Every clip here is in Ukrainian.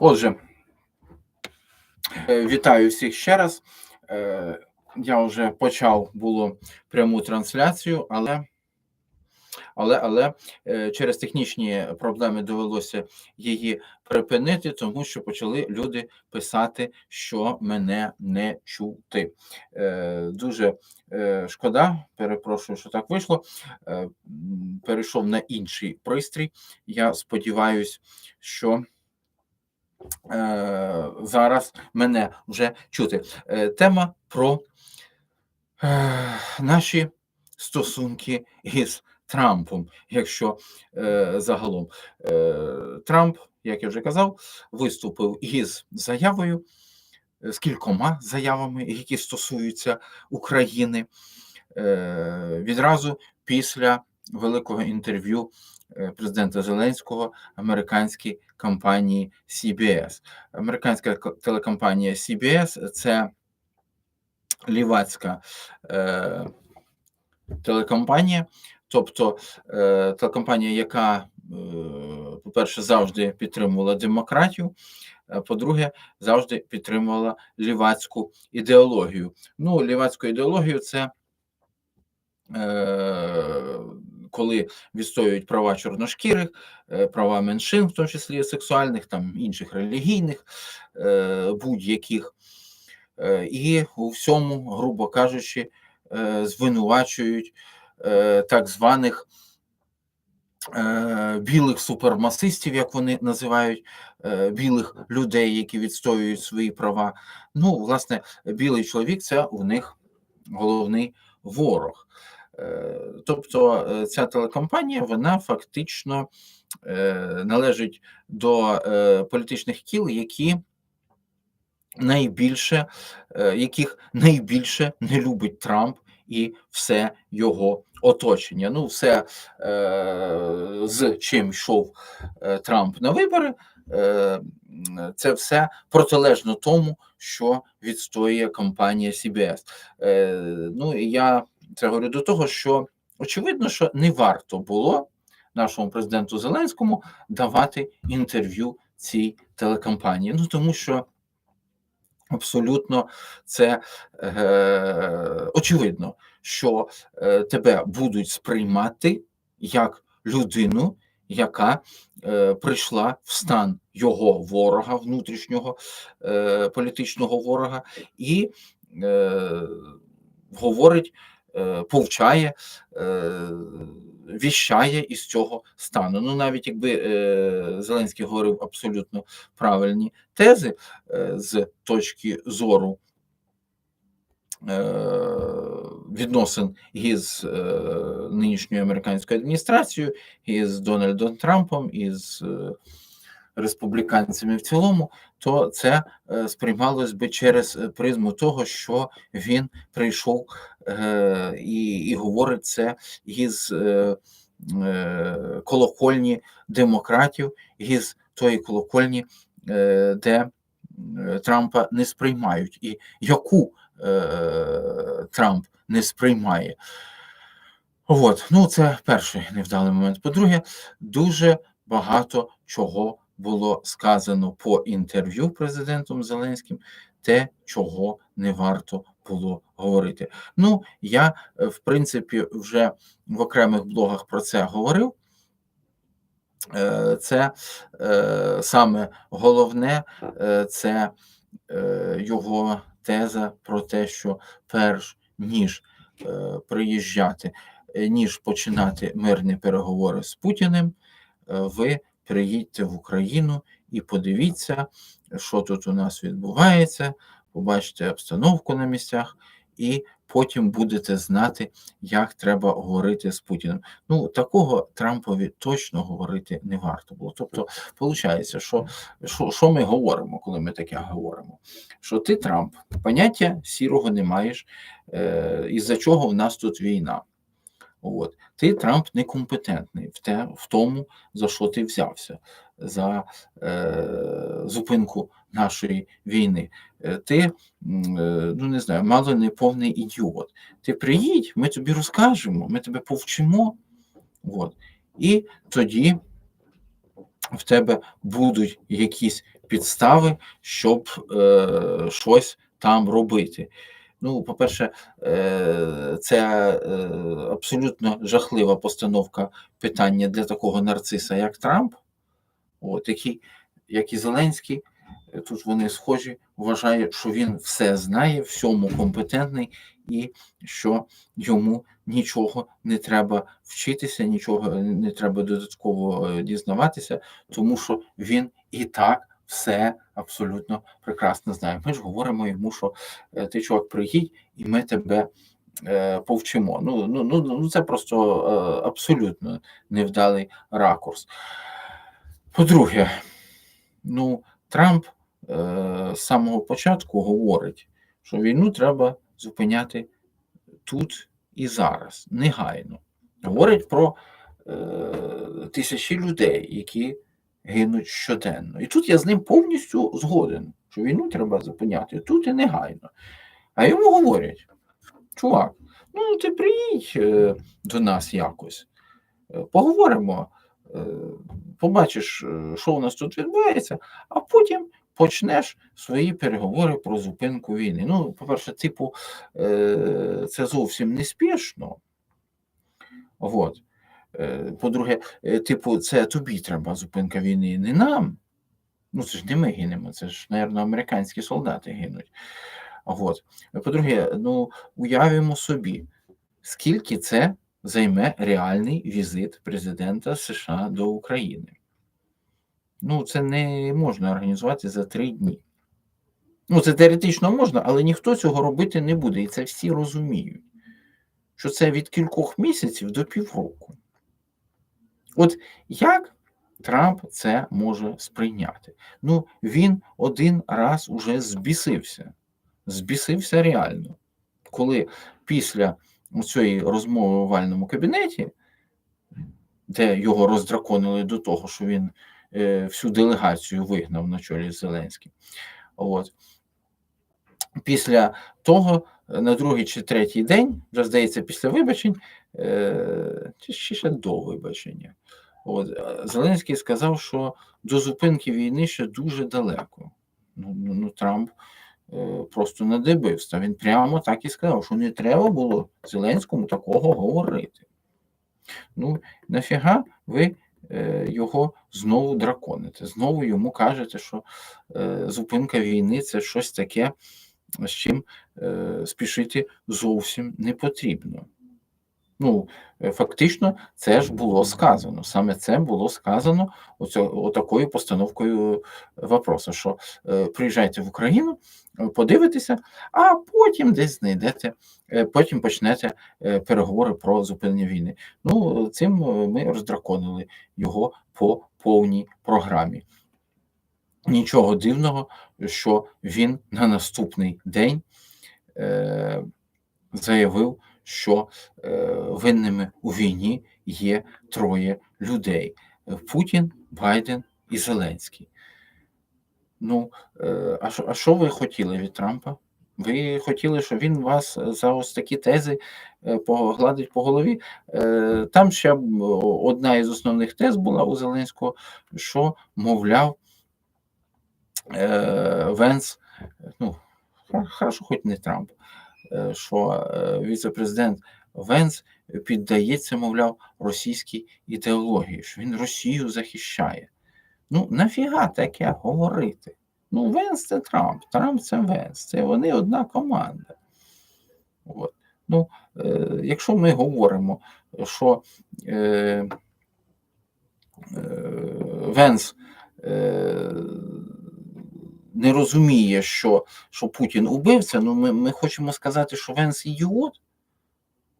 Отже, е, вітаю всіх ще раз. Е, Я вже почав було пряму трансляцію, але але, але е, через технічні проблеми довелося її припинити, тому що почали люди писати, що мене не чути. Дуже шкода, перепрошую, що так вийшло. Перейшов на інший пристрій. Я сподіваюся, що. Е, зараз мене вже чути. Е, Тема про е, наші стосунки із Трампом, якщо загалом Трамп, як я вже казав, виступив із заявою, з кількома заявами, які стосуються України, відразу після великого інтерв'ю президента Зеленського американській компанії CBS. Американська телекомпанія CBS – це лівацька е, телекомпанія, тобто е, телекомпанія, яка, е, по-перше, завжди підтримувала демократію, а по-друге, завжди підтримувала лівацьку ідеологію. Ну, лівацьку ідеологію це е, коли відстоюють права чорношкірих, е, права меншин, в тому числі сексуальних, там інших релігійних, е, будь-яких, Е, і у всьому, грубо кажучи, звинувачують так званих білих супермасистів, як вони називають, білих людей, які відстоюють свої права. Ну, власне, білий чоловік це у них головний ворог. Е, Тобто е, ця телекомпанія вона фактично е, належить до політичних кіл, які найбільше, яких найбільше не любить Трамп і все його оточення. Ну, все з чим йшов Трамп на вибори, це все протилежно тому, що відстоює компанія CBS. Ну і я це до того, що очевидно, що не варто було нашому президенту Зеленському давати інтерв'ю цій телекомпанії. Ну тому що абсолютно це е, очевидно, що е, тебе будуть сприймати як людину, яка е, прийшла в стан його ворога, внутрішнього е, політичного ворога, і е, говорить, повчає, е, віщає із цього стану. Ну, навіть якби е, Зеленський говорив абсолютно правильні тези е, з точки зору е, відносин із е, нинішньою американською адміністрацією, із Дональдом Трампом, із е, республіканцями в цілому, то це е, сприймалось би через е, призму того, що він прийшов е, і, і говорить це із колокольні демократів, із тої колокольні, де Трампа не сприймають, і яку Трамп не сприймає. От, ну це перший невдалий момент. По-друге, дуже багато чого було сказано по інтерв'ю президентом Зеленським, те, чого не варто було говорити. Ну, я, е, в принципі, вже в окремих блогах про це говорив. Е, Це е, саме головне, це його теза про те, що перш ніж приїжджати, ніж починати мирні переговори з Путіним, ви приїдьте в Україну і подивіться, що тут у нас відбувається, побачите обстановку на місцях, і потім будете знати, як треба говорити з Путіним. Ну, такого Трампові точно говорити не варто було. Тобто, виходить, що, що, що ми говоримо, коли ми таке говоримо? Що ти, Трамп, поняття сірого не маєш, е, із-за чого в нас тут війна. От. Ти Трамп некомпетентний в те, в тому, за що ти взявся, за е, зупинку нашої війни. Е, Ти, е, ну не знаю, мало не повний ідіот. Ти приїдь, ми тобі розкажемо, ми тебе повчимо. От. І тоді в тебе будуть якісь підстави, щоб е, щось там робити. Ну, по-перше, е, це е, абсолютно жахлива постановка питання для такого нарциса, як Трамп, от, який, як і Зеленський, е, тут вони схожі, вважає, що він все знає, всьому компетентний, і що йому нічого не треба вчитися, нічого не треба додатково дізнаватися, тому що він і так все абсолютно прекрасно знає. Ми ж говоримо йому, що е, ти чувак, приїдь, і ми тебе е, повчимо. Ну, ну, ну, ну це просто е, абсолютно невдалий ракурс. По-друге, ну, Трамп е, з самого початку говорить, що війну треба зупиняти тут і зараз, негайно. Говорить про е, тисячі людей, які гинуть щоденно. І тут я з ним повністю згоден, що війну треба зупиняти тут і негайно. А йому говорять: чувак, ну ти приїдь е, до нас якось, е, поговоримо, е, побачиш, що у нас тут відбувається, а потім почнеш свої переговори про зупинку війни. Ну, по-перше, типу, це зовсім не спішно. От. Е, По-друге, е, типу, це тобі треба зупинка війни, не нам. Ну, це ж не ми гинемо, це ж, мабуть, американські солдати гинуть. От. По-друге, ну, уявимо собі, скільки це займе реальний візит президента США до України. Ну, це не можна організувати за три дні. Ну, це теоретично можна, але ніхто цього робити не буде. І це всі розуміють, що це від кількох місяців до півроку. От як Трамп це може сприйняти? Ну, він один раз уже збісився. Збісився реально. Коли після цієї розмови в овальному кабінеті, де його роздраконили до того, що він е, всю делегацію вигнав на чолі з Зеленським. От. Після того, на другий чи третій день, вже здається, після вибачень, е, чи ще до вибачення, от, е, Зеленський сказав, що до зупинки війни ще дуже далеко. Ну, ну, ну Трамп е, просто надибився. Він прямо так і сказав, що не треба було Зеленському такого говорити. Ну, нафіга ви е, його знову драконите? Знову йому кажете, що е, зупинка війни це щось таке, з чим е, спішити зовсім не потрібно. Ну, е, фактично, це ж було сказано. Саме це було сказано отакою постановкою вопросу, що е, приїжджайте в Україну, е, подивитеся, а потім десь знайдете, е, потім почнете е, переговори про зупинення війни. Ну, цим ми роздраконили його по повній програмі. Нічого дивного, що він на наступний день е, заявив що е, винними у війні є троє людей: Путін, Байден і Зеленський. Ну, е, а що, а що ви хотіли від Трампа? Ви хотіли, щоб він вас за ось такі тези погладить по голові? Там ще одна із основних тез була у Зеленського, що, мовляв, Венс, ну, хорошо, хоч не Трамп, Е, що е, віце-президент Венс піддається, мовляв, російській ідеології, що він Росію захищає. Ну, нафіга таке говорити? Ну, Венс це Трамп, Трамп це Венс, це вони одна команда. От. Ну, е, Якщо ми говоримо, що е, е, Венс е, не розуміє, що що Путін убивця, ну ми ми хочемо сказати, що Венс ідіот,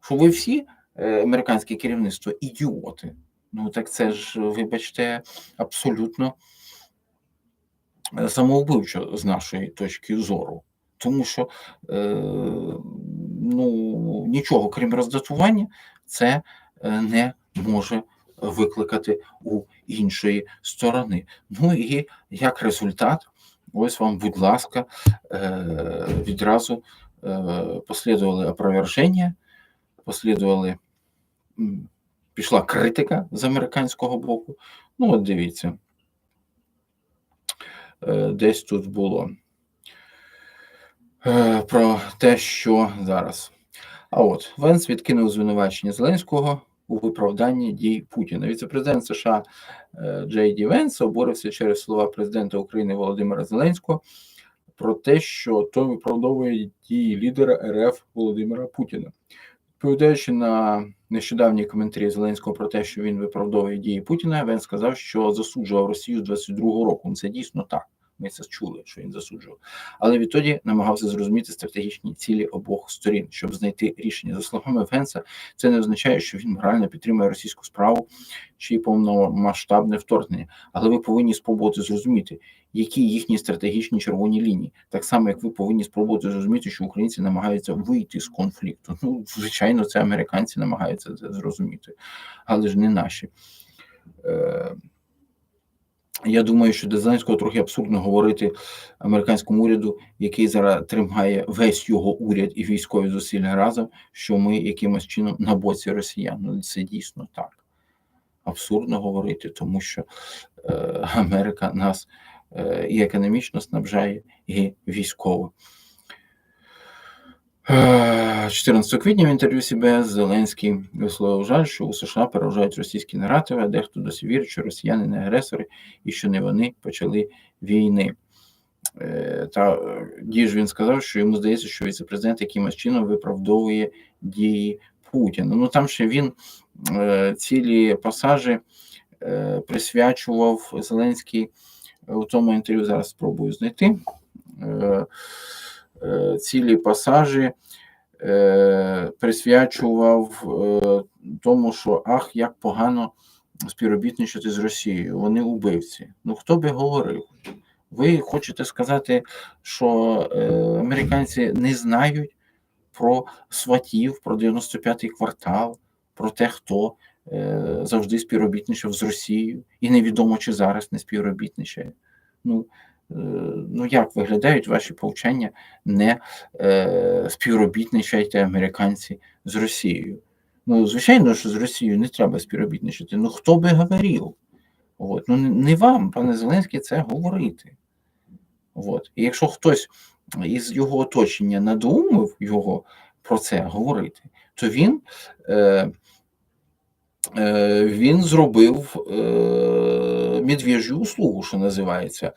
що ви всі, е, американське керівництво, ідіоти. Ну так це ж, вибачте, абсолютно е, самоубивчо з нашої точки зору. Тому що е, ну, нічого, крім роздатування, це е, не може викликати у іншої сторони. Ну і як результат, Ось вам, будь ласка, е, відразу е, послідували опроверження, послідували, пішла критика з американського боку. Ну, от дивіться. е, десь тут було про те, що зараз. А от Венс відкинув звинувачення Зеленського у виправданні дій Путіна. Віце-президент США е, Джей Ді Венс обурився через слова президента України Володимира Зеленського про те, що той виправдовує дії лідера РФ Володимира Путіна. Відповідаючи на нещодавні коментарі Зеленського про те, що він виправдовує дії Путіна, він сказав, що засуджував Росію з 22-го року. Це дійсно так. Ми це чули, що він засуджував. Але відтоді намагався зрозуміти стратегічні цілі обох сторін, щоб знайти рішення. За словами Венса, це не означає, що він морально підтримує російську справу чи повномасштабне вторгнення. Але ви повинні спробувати зрозуміти, які їхні стратегічні червоні лінії, так само як ви повинні спробувати зрозуміти, що українці намагаються вийти з конфлікту. Ну, звичайно, це американці намагаються це зрозуміти, але ж не наші. Я думаю, що Зеленського трохи абсурдно говорити американському уряду, який зараз тримає весь його уряд і військові зусилля разом, що ми якимось чином на боці росіян. Ну, це дійсно так. Абсурдно говорити, тому що е, Америка нас е, і економічно снабжає, і військово. 14 квітня в інтерв'ю СБС Зеленський висловив жаль, що у США переважають російські наративи, а дехто досі вірить, що росіяни не агресори і що не вони почали війни. Та діж він сказав, що йому здається, що віце-президент якимось чином виправдовує дії Путіна. Ну там ще він цілі пасажі присвячував Зеленський у тому інтерв'ю. Зараз спробую знайти. Цілі пасажі е, присвячував е, тому, що ах, як погано співробітничати з Росією. Вони убивці. Ну хто би говорив? Ви хочете сказати, що е, американці не знають про сватів, про 95-й квартал, про те, хто е, завжди співробітничав з Росією, і невідомо, чи зараз не співробітничає. Ну, ну як виглядають ваші повчання, не е, співробітничайте американці з Росією. Ну, звичайно, що з Росією не треба співробітничати. Ну хто би говорив? От. Ну не вам, пане Зеленський, це говорити. От. І якщо хтось із його оточення надумав його про це говорити, то він е, е, він зробив е, медвежю услугу, що називається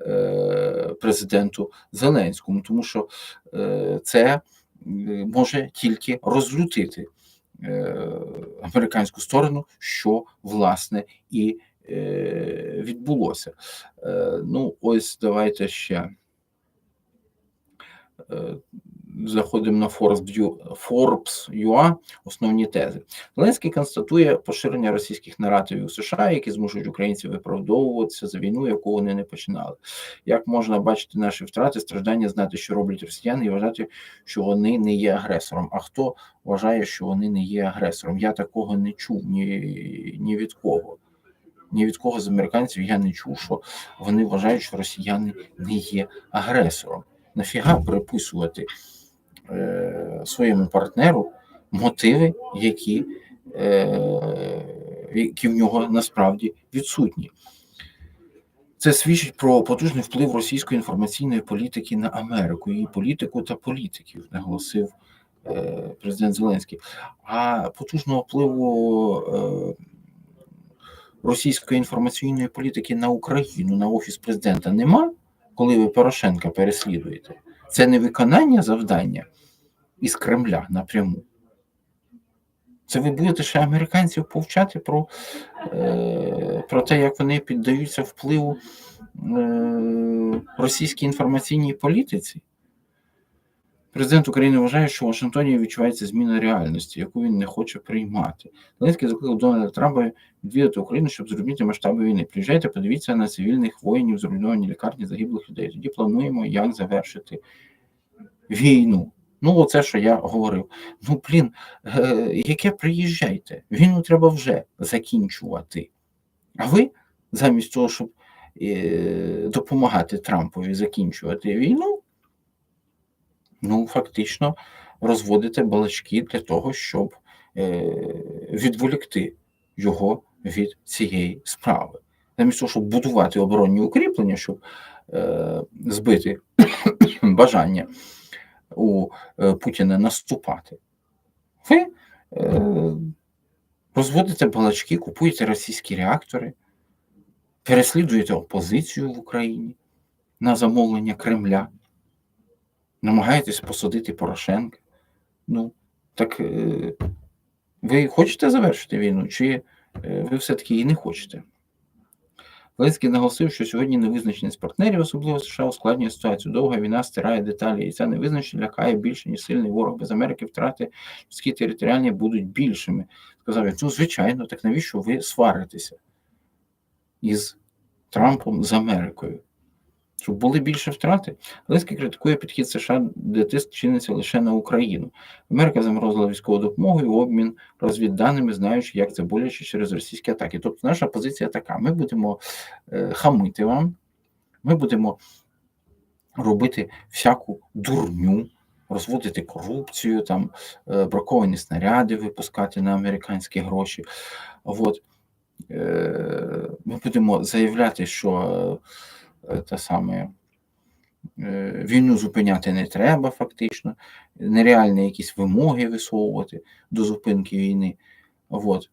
е, президенту Зеленському, тому що е, це може тільки розлютити е, американську сторону, що власне і відбулося. Ну, ось давайте ще заходимо на Forbes.ua, основні тези. Зеленський констатує поширення російських наративів у США, які змушують українців виправдовуватися за війну, яку вони не починали. Як можна бачити наші втрати, страждання, знати, що роблять росіяни, і вважати, що вони не є агресором. А хто вважає, що вони не є агресором? Я такого не чув ні, ні від кого. Ні від кого з американців я не чув, що вони вважають, що росіяни не є агресором. Нафіга приписувати своєму партнеру мотиви, які, е, які в нього насправді відсутні. Це свідчить про потужний вплив російської інформаційної політики на Америку, її політику та політиків, наголосив е, президент Зеленський. А потужного впливу російської інформаційної політики на Україну, на офіс президента нема, коли ви Порошенка переслідуєте. Це не виконання завдання із Кремля напряму. Це ви будете ще американців повчати про е, про те, як вони піддаються впливу е, російській інформаційній політиці. Президент України вважає, що в Вашингтоні відчувається зміна реальності, яку він не хоче приймати. Зеленський закликав Дональда Трампа відвідати Україну, щоб зрозуміти масштаби війни. Приїжджайте, подивіться на цивільних воїнів, зруйновані лікарні загиблих людей. Тоді плануємо, як завершити війну. Ну, оце, що я говорив. Ну, блін, е, яке приїжджайте? Війну треба вже закінчувати. А ви, замість того, щоб е, допомагати Трампові закінчувати війну, ну, фактично розводите балачки для того, щоб е, відволікти його від цієї справи. Замість того, щоб будувати оборонні укріплення, щоб е, збити бажання у е, Путіна наступати. Ви е, розводите балачки, купуєте російські реактори, переслідуєте опозицію в Україні на замовлення Кремля, намагаєтесь посадити Порошенка. Ну, так е, ви хочете завершити війну, чи ви все-таки її не хочете? Зеленський наголосив, що сьогодні невизначеність партнерів, особливо США, ускладнює ситуацію. Довга війна стирає деталі, і ця невизначеність лякає більше, ніж сильний ворог. Без Америки втрати людські територіальні будуть більшими. Сказав я, ну звичайно, так навіщо ви сваритеся із Трампом з Америкою? Щоб були більше втрати. Зеленський критикує підхід США, де тиск чиниться лише на Україну. Америка заморозила військову допомогу і обмін розвідданими, знаючи, як це боляче через російські атаки. Тобто, наша позиція така: ми будемо е, хамити вам, ми будемо робити всяку дурню, розводити корупцію, там е, браковані снаряди випускати на американські гроші. От. Е, ми будемо заявляти, що те саме. е, Війну зупиняти не треба, фактично, нереальні якісь вимоги висовувати до зупинки війни. От.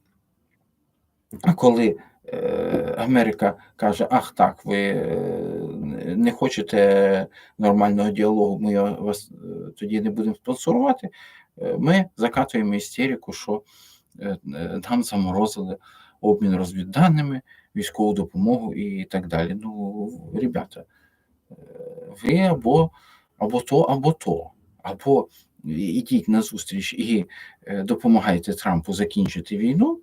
А коли е, Америка каже, ах так, ви е, не хочете нормального діалогу, ми вас е, тоді не будемо спонсорувати, е, ми закатуємо істерику, що е, е, нам заморозили обмін розвідданими, військову допомогу і так далі. Ну, ребята, е, ви або, або то, або то, або ідіть на зустріч і е, допомагайте Трампу закінчити війну,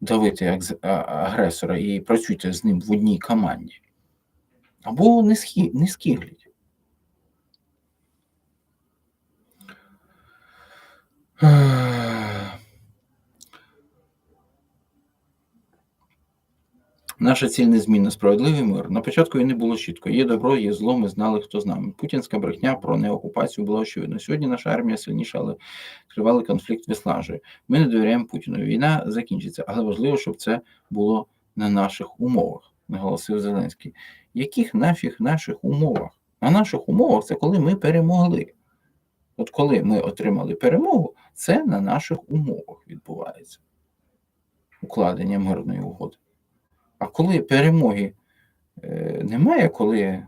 давити агресора і працюйте з ним в одній команді, або не, схі, не скигліть. Наша ціль незмінна, справедливий мир. На початку війни було чітко: є добро, є зло, ми знали, хто з нами. Путінська брехня про неокупацію була очевидна. Сьогодні наша армія сильніша, але тривалий конфлікт виснажує. Ми не довіряємо Путіну. Війна закінчиться, але важливо, щоб це було на наших умовах, наголосив Зеленський. Яких нафіг наших умовах? На наших умовах це коли ми перемогли. От коли ми отримали перемогу, це на наших умовах відбувається укладення мирної угоди. А коли перемоги е, немає, коли,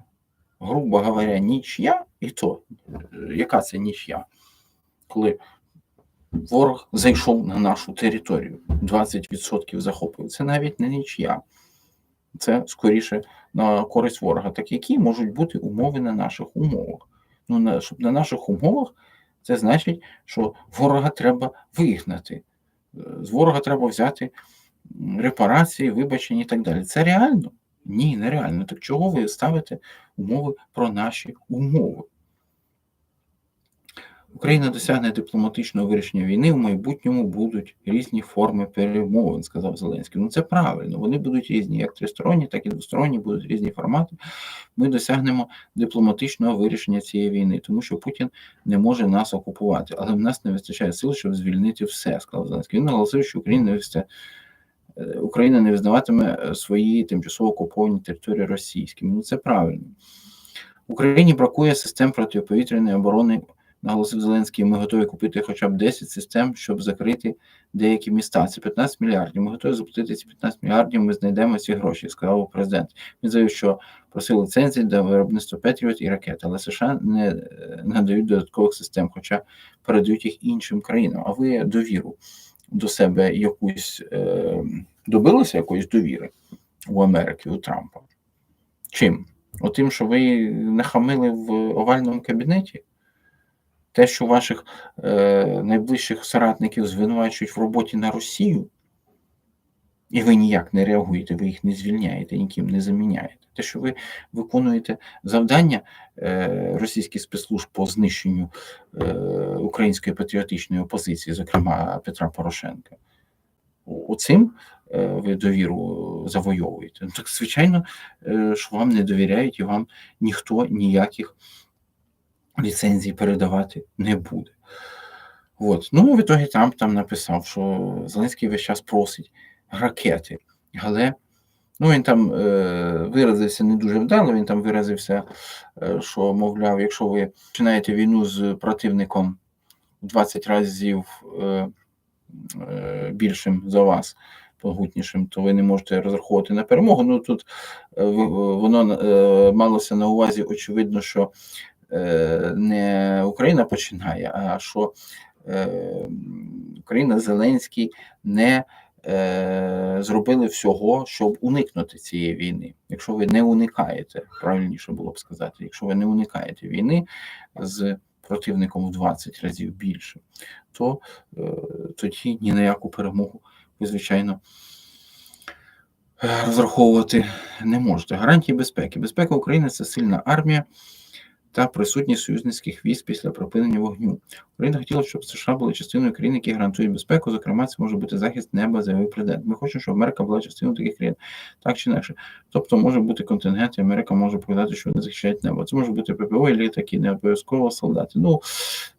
грубо говоря, нічия, і то, е, яка це нічия? Коли ворог зайшов на нашу територію, 20% захопив, це навіть не нічия. Це скоріше на користь ворога. Так які можуть бути умови на наших умовах? Ну, на, щоб на наших умовах, це значить, що ворога треба вигнати. Е, З ворога треба взяти репарації, вибачення і так далі. Це реально? Ні, нереально. Так чого ви ставите умови про наші умови? Україна досягне дипломатичного вирішення війни, в майбутньому будуть різні форми перемовин, сказав Зеленський. Ну це правильно, вони будуть різні, як тристоронні, так і двосторонні, будуть різні формати. Ми досягнемо дипломатичного вирішення цієї війни, тому що Путін не може нас окупувати, але в нас не вистачає сил, щоб звільнити все, сказав Зеленський. Він наголосив, що Україна не вистачає. Україна не визнаватиме е, свої тимчасово окуповані території російськими. Ну це правильно. Україні бракує систем протиповітряної оборони, наголосив Зеленський. Ми готові купити хоча б 10 систем, щоб закрити деякі міста. Це 15 мільярдів. Ми готові заплатити ці 15 мільярдів. Ми знайдемо ці гроші, сказав президент. Він заявив, що просив ліцензії для виробництва Петріот і ракет, але США не е, надають додаткових систем, хоча передають їх іншим країнам. А ви довіру до себе якусь е, добилися якоїсь довіри у Америки, у Трампа? Чим? Отим, що ви нахамили в овальному кабінеті? Те, що ваших е, найближчих соратників звинувачують в роботі на Росію, і ви ніяк не реагуєте, ви їх не звільняєте, ніким не заміняєте. Те, що ви виконуєте завдання е, російських спецслужб по знищенню е, української патріотичної опозиції, зокрема Петра Порошенка, оцим е, ви довіру завойовуєте. Ну, так, звичайно, е, що вам не довіряють і вам ніхто ніяких ліцензій передавати не буде. От. Ну, в ітогі Трамп там написав, що Зеленський весь час просить ракети, але Ну, він там е, виразився не дуже вдало, він там виразився, е, що, мовляв, якщо ви починаєте війну з противником в 20 разів е, більшим за вас, могутнішим, то ви не можете розраховувати на перемогу. Ну тут е, воно е, малося на увазі, очевидно, що е, не Україна починає, а що е, Україна Зеленський не е, зробили всього, щоб уникнути цієї війни. Якщо ви не уникаєте, правильніше було б сказати, якщо ви не уникаєте війни з противником в 20 разів більше, то е, тоді ні на яку перемогу ви, звичайно, е, розраховувати не можете. Гарантії безпеки. Безпека України це сильна армія та присутність союзницьких військ після припинення вогню. Україна хотіла, щоб США були частиною країн, які гарантують безпеку. Зокрема, це може бути захист неба, заявив президент. Ми хочемо, щоб Америка була частиною таких країн, так чи інакше. Тобто може бути контингент, і Америка може показати, що вони захищають небо. Це може бути ППО і літаки, не обов'язково солдати. Ну,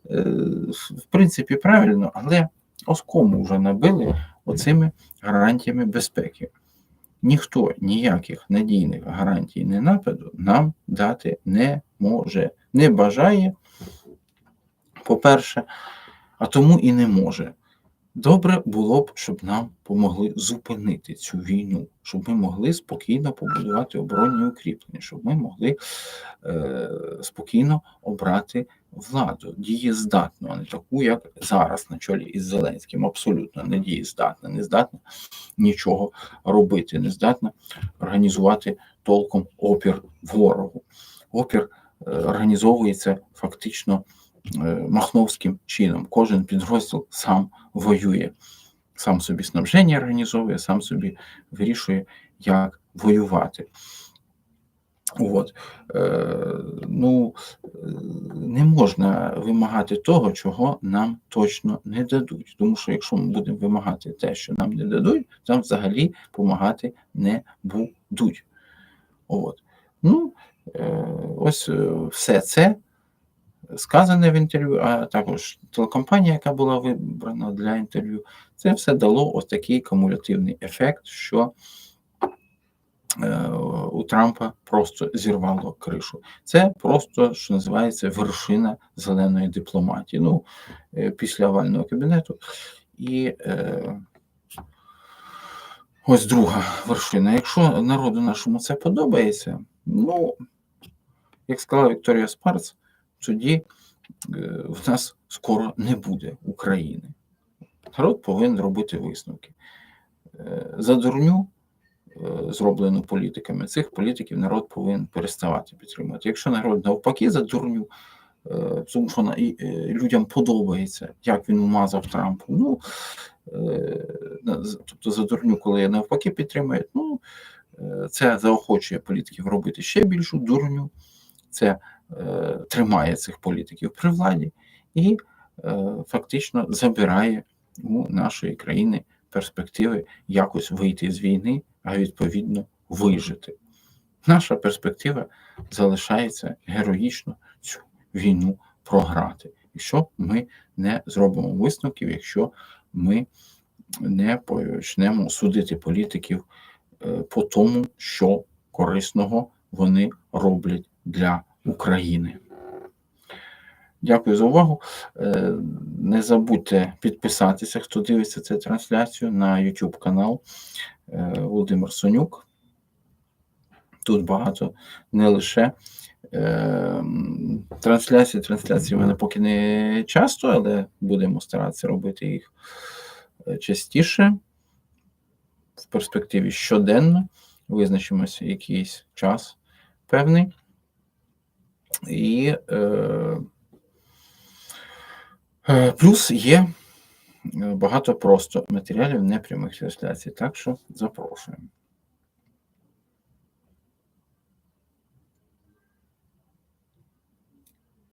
е, в принципі, правильно, але оскому вже набили оцими гарантіями безпеки. Ніхто ніяких надійних гарантій не нападу нам дати не може, не бажає, по-перше, а тому і не може. Добре було б, щоб нам помогли зупинити цю війну, щоб ми могли спокійно побудувати оборонні укріплення, щоб ми могли е, спокійно обрати владу, дієздатну, а не таку, як зараз на чолі із Зеленським. Абсолютно не дієздатна, не здатна нічого робити, не здатна організувати толком опір ворогу. Опір е, організовується фактично махновським чином. Кожен підрозділ сам воює, сам собі снабження організовує, сам собі вирішує, як воювати. От. Е, ну, е, не можна вимагати того, чого нам точно не дадуть. Тому що якщо ми будемо вимагати те, що нам не дадуть, там взагалі допомагати не будуть. От. Ну, е, ось е, все це сказане в інтерв'ю, а також телекомпанія, яка була вибрана для інтерв'ю, це все дало ось такий кумулятивний ефект, що е, у Трампа просто зірвало кришу. Це просто, що називається, вершина зеленої дипломатії. Ну, е, після овального кабінету. І е, ось друга вершина. Якщо народу нашому це подобається, ну, як сказала Вікторія Спарц, тоді е, в нас скоро не буде України. Народ повинен робити висновки. Е, За дурню, е, зроблену політиками, цих політиків народ повинен переставати підтримувати. Якщо народ навпаки за дурню, тому що людям подобається, як він умазав Трампу. Ну, тобто за дурню, коли навпаки підтримують, ну, це заохочує політиків робити ще більшу дурню. Це тримає цих політиків при владі і е, фактично забирає у нашої країни перспективи якось вийти з війни, а відповідно вижити. Наша перспектива залишається героїчно цю війну програти, якщо ми не зробимо висновків, якщо ми не почнемо судити політиків е, по тому, що корисного вони роблять для України. Дякую за увагу. Е, Не забудьте підписатися, хто дивиться цю трансляцію на YouTube канал е, Володимир Сонюк. Тут багато не лише е, трансляцій. Трансляції в мене поки не часто, але будемо старатися робити їх частіше. В перспективі щоденно визначимося якийсь час певний. І е, е, плюс є е, багато просто матеріалів непрямих трансляцій, так що запрошуємо.